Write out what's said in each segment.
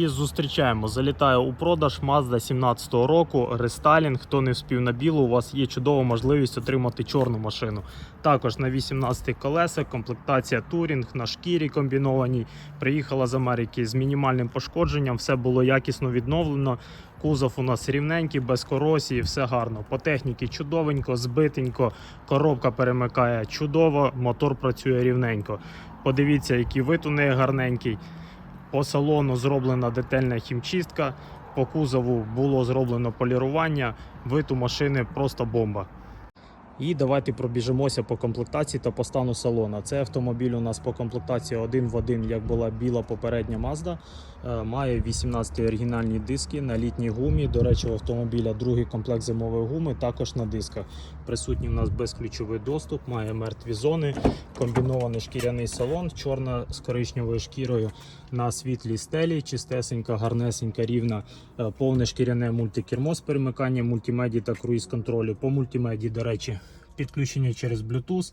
І зустрічаємо. Залітає у продаж Mazda 17-го року. Рестайлінг. Хто не вспів на білу, у вас є чудова можливість отримати чорну машину. Також на 18 колесах, комплектація турінг на шкірі комбінованій. Приїхала з Америки з мінімальним пошкодженням. Все було якісно відновлено. Кузов у нас рівненький, без корозії, все гарно. По техніці чудовенько, збитенько, коробка перемикає чудово, мотор працює рівненько. Подивіться, який вид у неї гарненький. По салону зроблена детальна хімчистка. По кузову було зроблено полірування. Вид у машини просто бомба. І давайте пробіжимося по комплектації та по стану салона. Це автомобіль у нас по комплектації один в один, як була біла попередня Mazda. Е, Має 18 оригінальні диски на літній гумі. До речі, у автомобіля другий комплект зимової гуми також на дисках. Присутній у нас безключовий доступ, має мертві зони, комбінований шкіряний салон, чорна з коричневою шкірою на світлій стелі, чистесенька, гарнесенька, рівна, е, повне шкіряне мультикермо з перемиканням мультимедії та круїз контролю. По мультимедії, до речі, підключення через Bluetooth.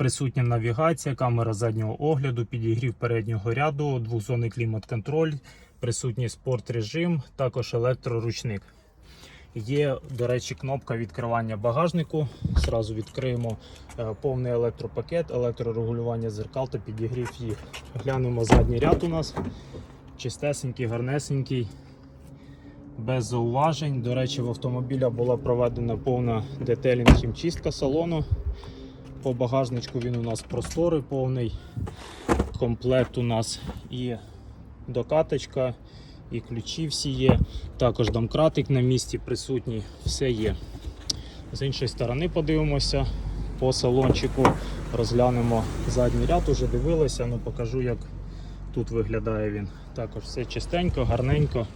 Присутня навігація, камера заднього огляду, підігрів переднього ряду, двохзонний клімат-контроль, присутній спорт режим, також електроручник. Є, до речі, кнопка відкривання багажнику. Зразу відкриємо е, повний електропакет, електрорегулювання зеркал та підігрів їх. Глянемо задній ряд у нас. Чистесенький, гарнесенький, без зауважень. До речі, в автомобіля була проведена повна детелінг хімчистка салону. По багажничку він у нас просторий повний. Комплект у нас і докаточка, і ключі всі є. Також домкратик на місці присутній, все є. З іншої сторони подивимося по салончику, розглянемо задній ряд, уже дивилися, ну покажу, як тут виглядає він. Також все чистенько, гарненько,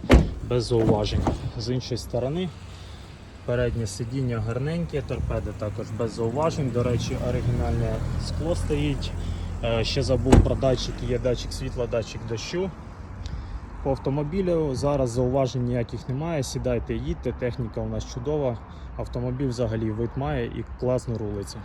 без зауважень. З іншої сторони Переднє сидіння гарненьке, торпеди також без зауважень. До речі, оригінальне скло стоїть. Е, Ще забув про датчики, є датчик світла, датчик дощу. По автомобілю зараз зауважень ніяких немає. Сідайте, їдьте, техніка у нас чудова. Автомобіль взагалі вид має і класно рулиться.